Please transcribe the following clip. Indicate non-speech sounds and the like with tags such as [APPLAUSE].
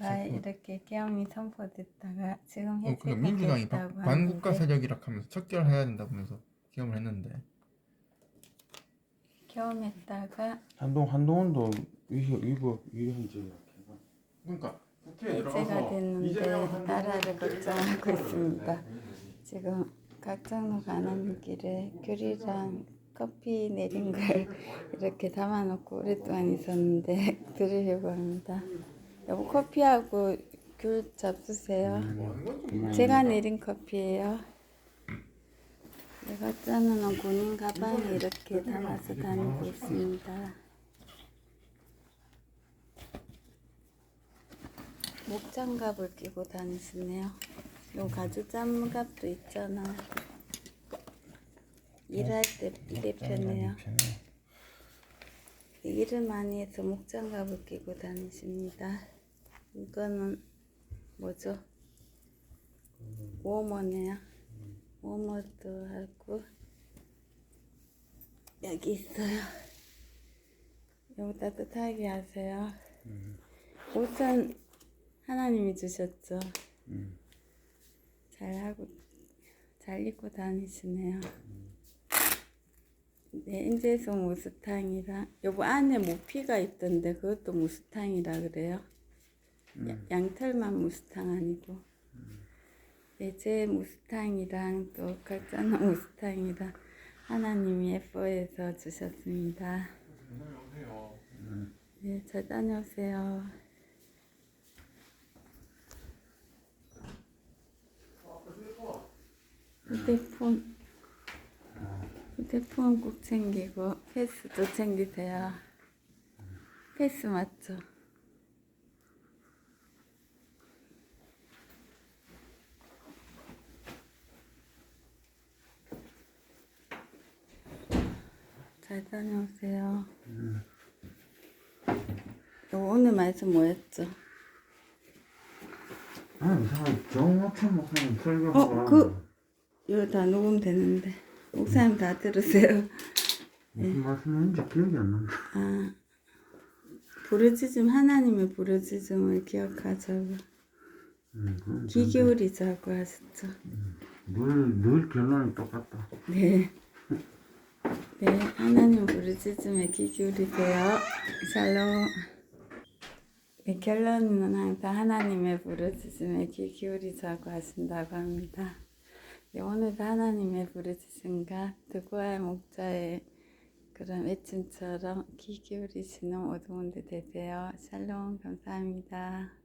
있다가 이렇게 계엄이 선포됐다가 지금 어, 그 해체되고 민주당이 바- 반국가 하는데 세력이라 하면서 척결해야 된다면서 기염을 했는데 계엄했다가 한동 한동훈도 이거 이거 이런 지 그러니까 국회에 해체가 들어가서 됐는데 이재명 한동훈 나라를 걱정하고 있습니다. 지금 각장로 가는 길에 귤이랑 커피 내린 걸 [LAUGHS] 이렇게 담아놓고 오랫동안 있었는데 [LAUGHS] 드리려고 합니다. 여보 커피하고 귤 잡수세요. 건지 제가 내린 커피예요. 내가 짜는 군인 가방에 이렇게 담아서 다니고 있습니다. 목장갑을 끼고 다니시네요. 요 가죽 장갑도 있잖아. 일할 때 이래 편해요. 일을 많이 해서 목장갑을 끼고 다니십니다. 이거는 뭐죠? 워머네요. 워머도 하고 여기 있어요. 여기 따뜻하게 하세요. 옷은 하나님이 주셨죠. 잘 하고 잘 입고 다니시네요. 네, 인제소 무스탕이랑 여보 안에 모피가 있던데 그것도 무스탕이라 그래요. 야- 양털만 무스탕 아니고 예제 무스탕이랑 또 각자나 [LAUGHS] 무스탕이랑 하나님이 예뻐해서 주셨습니다. 네, 잘 다녀오세요. 휴대폰 휴대폰 꼭 챙기고 패스도 챙기세요. 패스 맞죠? 잘 다녀오세요. 요 오늘 말씀 뭐였죠? 아 이상한 정옥천 목사님 설교가 어, 그- 이거 다 녹음되는데 목사님 다 들으세요. [LAUGHS] 무슨 말씀인지 기억이 안 난다. 아, 부르짖음 하나님의 부르짖음을 기억하자고 음, 귀 기울이자고 하셨죠. 늘, 늘 결론이 똑같다. 네. 네, 하나님 부르짖음에 귀 기울이세요. 샬롬. 네, 결론은 항상 하나님의 부르짖음에 귀 기울이자고 하신다고 합니다. 네, 오늘도 하나님의 부르짖음과 두고할 목자의 그런 외침처럼 귀 기울이시는 분들 되세요. 샬롬 감사합니다.